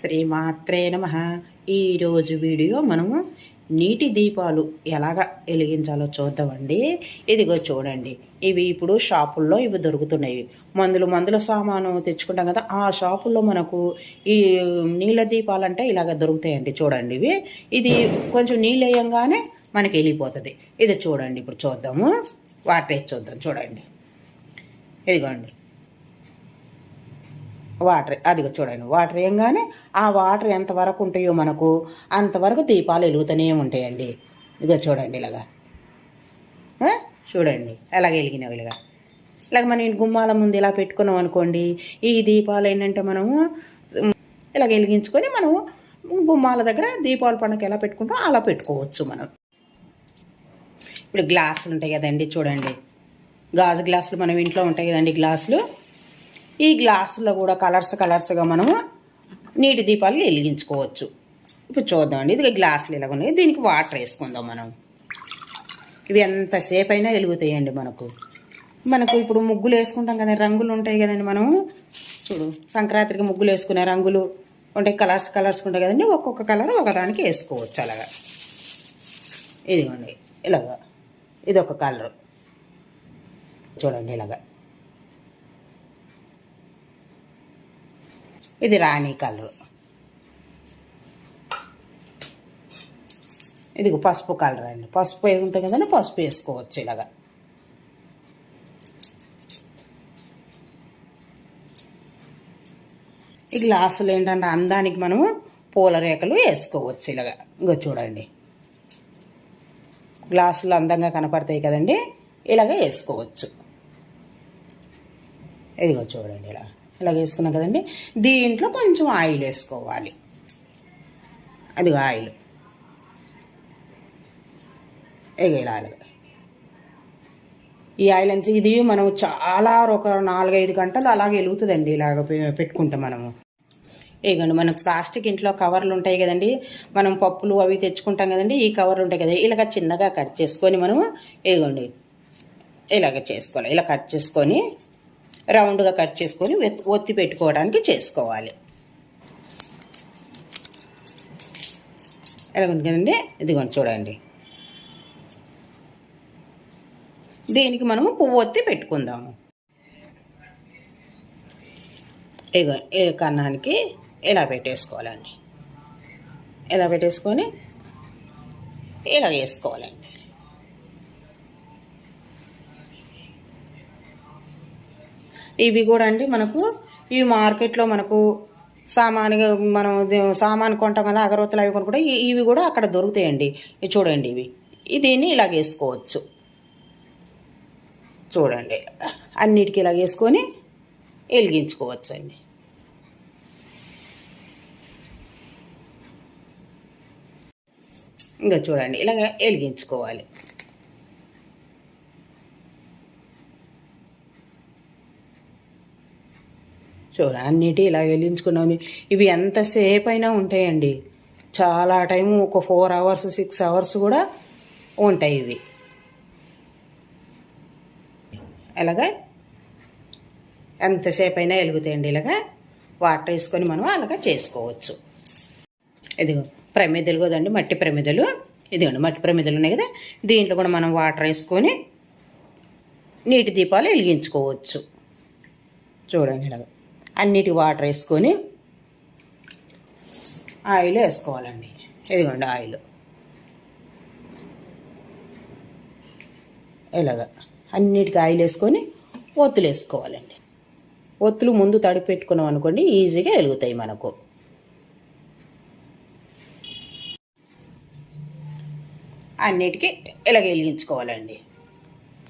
శ్రీమాత్రే నమ. ఈరోజు వీడియో మనము నీటి దీపాలు ఎలాగ వెలిగించాలో చూద్దామండి. ఇదిగో చూడండి. ఇవి ఇప్పుడు షాపుల్లో ఇవి దొరుకుతున్నాయి. మందులు మందుల సామాను తెచ్చుకుంటాం కదా ఆ షాపుల్లో మనకు ఈ నీళ్ళ దీపాలు అంటే ఇలాగ దొరుకుతాయండి చూడండి ఇవి. ఇది కొంచెం నీళ్ళు వేయంగానే మనకి వెళ్ళిపోతుంది. ఇది చూడండి ఇప్పుడు చూద్దాము. వాటేసి చూద్దాం చూడండి. ఇదిగోండి. వాటర్ అదిగో చూడండి వాటర్ వేయంగానే ఆ వాటర్ ఎంతవరకు ఉంటాయో మనకు అంతవరకు దీపాలు వెలుగుతూనే ఉంటాయండి. ఇదిగో చూడండి ఇలాగా. చూడండి ఎలాగ వెలిగినవి ఇలాగా. ఇలాగ మనం గుమ్మాల ముందు ఇలా పెట్టుకున్నాం అనుకోండి ఈ దీపాలు ఏంటంటే మనము ఇలాగ వెలిగించుకొని మనము గుమ్మాల దగ్గర దీపాల పండుగ ఎలా పెట్టుకుంటాం అలా పెట్టుకోవచ్చు మనం. ఇప్పుడు గ్లాసులు ఉంటాయి కదండి చూడండి. గాజు గ్లాసులు మనం ఇంట్లో ఉంటాయి కదండి గ్లాసులు. ఈ గ్లాసులో కూడా కలర్స్ కలర్స్గా మనము నీటి దీపాలు వెలిగించుకోవచ్చు. ఇప్పుడు చూద్దామండి. ఇది గ్లాసులు ఇలాగ ఉన్నాయి. దీనికి వాటర్ వేసుకుందాం మనం. ఇవి ఎంతసేపు అయినా వెలుగుతాయండి మనకు. మనకు ఇప్పుడు ముగ్గులు వేసుకుంటాం కదా రంగులు ఉంటాయి కదండి మనం చూడు సంక్రాంతికి ముగ్గులు వేసుకునే రంగులు ఉంటాయి కలర్స్ కలర్స్ ఉంటాయి కదండి. ఒక్కొక్క కలర్ ఒకదానికి వేసుకోవచ్చు అలాగా. ఇదిగోండి. ఇలాగా. ఇది ఒక కలర్. చూడండి ఇలాగా. ఇది రాణి కలర్. ఇది పసుపు కలర్ అండి. పసుపు వేసి ఉంటుంది కదండి? పసుపు వేసుకోవచ్చు ఇలాగా. ఈ గ్లాసులు ఏంటంటే అందానికి మనము పూల రేఖలు వేసుకోవచ్చు ఇలాగా. ఇంకా చూడండి. గ్లాసులు అందంగా కనపడతాయి కదండి? ఇలాగ వేసుకోవచ్చు. ఇదిగో చూడండి ఇలా. ఇలా వేసుకున్నాం కదండి. దీంట్లో కొంచెం ఆయిల్ వేసుకోవాలి. అదిగో ఆయిల్. ఎగేలాలి ఈ ఆయిల్ అంతా ఇది మనం చాలా ఒక నాలుగైదు గంటలు అలాగే వెలుగుతుందండి ఇలాగ పె- పెట్టుకుంటాం మనము. ఇగండి మనకు ప్లాస్టిక్ ఇంట్లో కవర్లు ఉంటాయి కదండి. మనం పప్పులు అవి తెచ్చుకుంటాం కదండి. ఈ కవర్లు ఉంటాయి కదా ఇలాగ చిన్నగా కట్ చేసుకొని మనము ఇదిగోండి ఇలాగ చేసుకోవాలి. ఇలా కట్ చేసుకొని రౌండ్గా కట్ చేసుకొని ఒత్తి పెట్టుకోవడానికి చేసుకోవాలి. ఎలాగుంది కదండి? ఇదిగోండి చూడండి. దీనికి మనము పువ్వు ఒత్తి పెట్టుకుందాము. ఇగో కన్నానికి ఇలా పెట్టేసుకోవాలండి. ఇలా పెట్టేసుకొని ఇలా వేసుకోవాలండి ఇవి కూడా అండి మనకు ఈ మార్కెట్లో మనకు సామాన్గా మనం సామాన్ కొంటాం కదా అగరవత్తులు అవి కొనుక్కుంటే ఇవి కూడా అక్కడ దొరుకుతాయండి. చూడండి ఇవి. దీన్ని ఇలా వేసుకోవచ్చు. చూడండి. అన్నిటికీ ఇలా వేసుకొని వెలిగించుకోవచ్చు అండి. ఇంకా చూడండి ఇలాగ వెలిగించుకోవాలి. చూడ అన్నిటి ఇలా వెలిగించుకున్నాం ఇవి ఎంతసేపు అయినా ఉంటాయండి. చాలా టైం ఒక ఫోర్ అవర్స్ సిక్స్ అవర్స్ కూడా ఉంటాయి ఇవి. అలాగా ఎంతసేపు అయినా వెలుగుతాయండి ఇలాగా. వాటర్ వేసుకొని మనం అలాగా చేసుకోవచ్చు. ఇదిగో ప్రమిదలు కదండి మట్టి ప్రమిదలు. ఇదిగోండి మట్టి ప్రమిదలు ఉన్నాయి కదా. దీంట్లో కూడా మనం వాటర్ వేసుకొని నీటి దీపాలు వెలిగించుకోవచ్చు. చూడండి ఇలాగ. అన్నిటి వాటర్ వేసుకొని ఆయిల్ వేసుకోవాలండి. ఇదిగోండి ఆయిల్. ఇలాగ అన్నిటికీ ఆయిల్ వేసుకొని ఒత్తులు వేసుకోవాలండి. ఒత్తులు ముందు తడిపెట్టుకున్నాం అనుకోండి ఈజీగా వెలుగుతాయి మనకు. అన్నిటికీ ఇలాగ వెలిగించుకోవాలండి.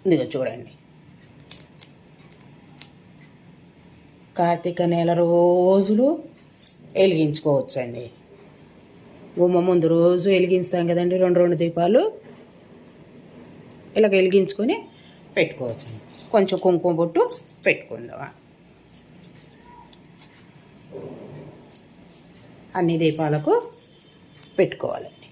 ఇదిగో చూడండి. కార్తీక నెల రోజులు వెలిగించుకోవచ్చండి. గుమ్మ ముందు రోజు వెలిగించుతాం కదండి రెండు రెండు దీపాలు ఇలాగ వెలిగించుకొని పెట్టుకోవచ్చు కొంచెం కుంకుమ బొట్టు పెట్టుకుందాం అన్ని దీపాలకు పెట్టుకోవాలండి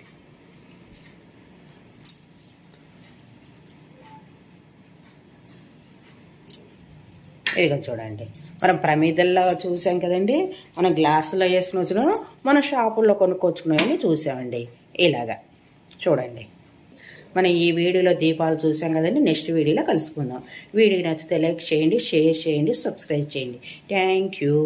ఇదిగో చూడండి. మనం ప్రమిదల్లో చూసాం కదండి. మనం గ్లాసులో వేసుకుని వచ్చిన మన షాపుల్లో కొనుక్కొచ్చుకున్నాయని చూసామండి. ఇలాగా. చూడండి. మనం ఈ వీడియోలో దీపాలు చూసాం కదండి. నెక్స్ట్ వీడియోలో కలుసుకుందాం. వీడియో నచ్చితే లైక్ చేయండి షేర్ చేయండి సబ్స్క్రైబ్ చేయండి. Thank you.